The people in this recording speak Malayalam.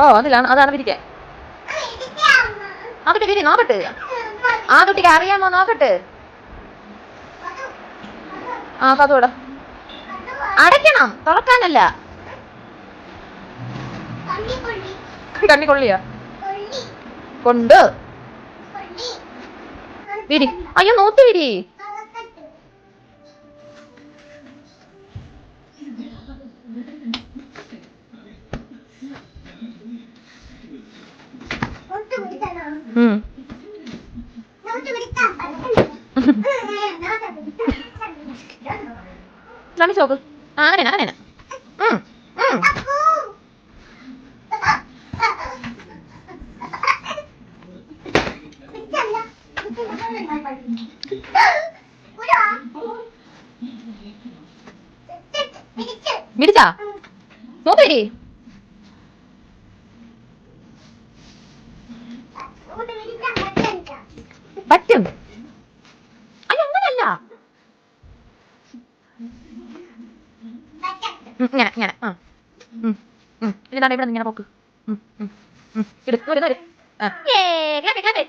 ഓ അതിലാണ് അതാണ് വിരിക്കാൻ ആ കുട്ടി വിരി നോക്കട്ടെ. ആ കുട്ടിക്ക് അറിയാമോ? നോക്കട്ടെ. ആ കഥോട അടയ്ക്കണം. തുറക്കാനല്ല. കണ്ണി കൊള്ളിയാ കൊണ്ട്. വിരി. അയ്യോ നോത്ത് വിരി. ശ്രമിച്ചു നോക്ക് അങ്ങനെ അങ്ങനെ വിരിച്ചാ നോക്ക് പറ്റും. അയ്യോ അങ്ങനല്ല. ഇങ്ങനെ ഇങ്ങനെ ആ. ഇനി ദാണ്ടെ ഇവിടെ നിന്ന് ഇങ്ങനെ പോക്ക് ഉം, ഉം, ഉം. ഇട്, ഇങ്ങോട്ട്, ഇങ്ങോട്ട്. ആ. ഏ, ക്ലാപ്പ് clap.